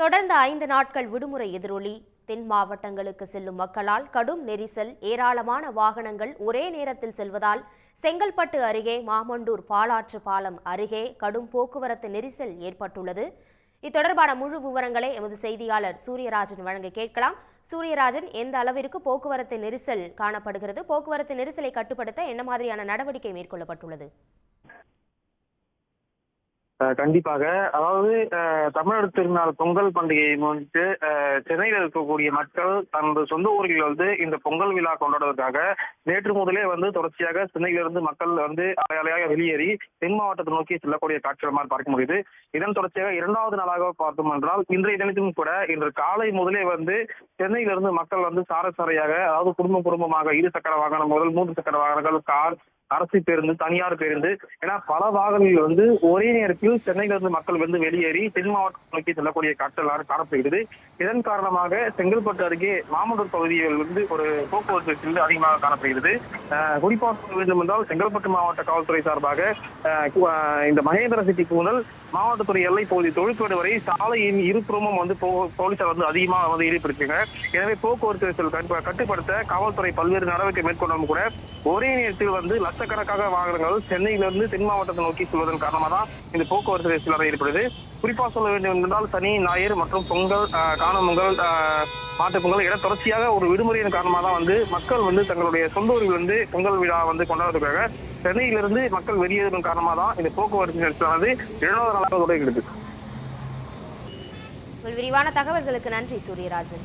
தொடர்ந்த ஐந்து நாட்கள் விடுமுறை எதிரொலி. தென் மாவட்டங்களுக்கு செல்லும் மக்களால் கடும் நெரிசல் ஏராளமான வாகனங்கள் ஒரே நேரத்தில் செல்வதால் செங்கல்பட்டு அருகே மாமண்டூர் பாலாற்று பாலம் அருகே கடும் போக்குவரத்து நெரிசல் ஏற்பட்டுள்ளது. இத்தொடர்பான முழு விவரங்களை எமது செய்தியாளர் சூரியராஜன் வழங்க கேட்கலாம். சூரியராஜன் எந்த அளவிற்கு போக்குவரத்து நெரிசல் காணப்படுகிறது? போக்குவரத்து நெரிசலை கட்டுப்படுத்த என்ன மாதிரியான நடவடிக்கை மேற்கொள்ளப்பட்டுள்ளது? கண்டிப்பாக. அதாவது தமிழர் திருநாள் பொங்கல் பண்டிகையை முன்னிட்டு சென்னையில் இருக்கக்கூடிய மக்கள் தனது சொந்த ஊர்களில் வந்து இந்த பொங்கல் விழா கொண்டாடுவதற்காக நேற்று முதலே வந்து தொடர்ச்சியாக சென்னையிலிருந்து மக்கள் வந்து அலையாக வெளியேறி தென் மாவட்டத்தை நோக்கி செல்லக்கூடிய காட்சிகள் மாதிரி பார்க்க முடியுது. இதன் தொடர்ச்சியாக இரண்டாவது நாளாக பார்த்தோம் என்றால் இன்றைய தினத்திலும் கூட இன்று காலை முதலே வந்து சென்னையிலிருந்து மக்கள் வந்து சார சாரையாக அதாவது குடும்பம் குடும்பமாக இரு சக்கர வாகனம் முதல் மூன்று சக்கர வாகனங்கள் கார் அரசு பேருந்து தனியார் பேருந்து. ஏன்னா பல வாகனங்கள் வந்து ஒரே நேரத்தில் சென்னையிலிருந்து மக்கள் வந்து வெளியேறி தென் மாவட்டம் நோக்கி செல்லக்கூடிய காட்சிகள் காணப்படுகிறது. இதன் காரணமாக செங்கல்பட்டு அருகே மாமண்டூர் பகுதியில் வந்து ஒரு போக்குவரத்து நெரிசல் அதிகமாக காணப்படுகிறது. குறிப்பாக வேண்டும் என்றால் செங்கல்பட்டு மாவட்ட காவல்துறை சார்பாக இந்த மகேந்திர சிட்டி கூடல் மாவட்டத்துறை எல்லை பகுதி தொழிற்கோடு வரை சாலையின் இருபுறமும் வந்து போ- போலீசார் வந்து அதிகமாக வந்து ஈடுபடுத்திங்க எனவே போக்குவரத்து கட்டுப்படுத்த காவல்துறை பல்வேறு நடவடிக்கை மேற்கொண்டாலும் கூட ஒரே நேரத்தில் வந்து லட்சக்கணக்காக வாகனங்கள் சென்னையிலிருந்து தென் மாவட்டத்தை நோக்கி செல்வதன் காரணமாக தான் இந்த போக்குவரத்து நெரிசலாக ஏற்படுது குறிப்பா சொல்ல வேண்டும் என்றால் சனி ஞாயிறு மற்றும் பொங்கல் காணமங்கல் மாட்டுப்பொங்கல் இட தொடர்ச்சியாக ஒரு விடுமுறையின் காரணமாக தான் வந்து மக்கள் வந்து தங்களுடைய சொந்த ஊரில் வந்து பொங்கல் விழா வந்து கொண்டாடுறதுக்காக சென்னையிலிருந்து மக்கள் வெளியேறும் காரணமாக தான் இந்த போக்குவரத்து நெரிசலானது இரண்டாவது நாளாக தொடங்குகிறது உங்கள் விரிவான தகவல்களுக்கு நன்றி சூரியராஜன்.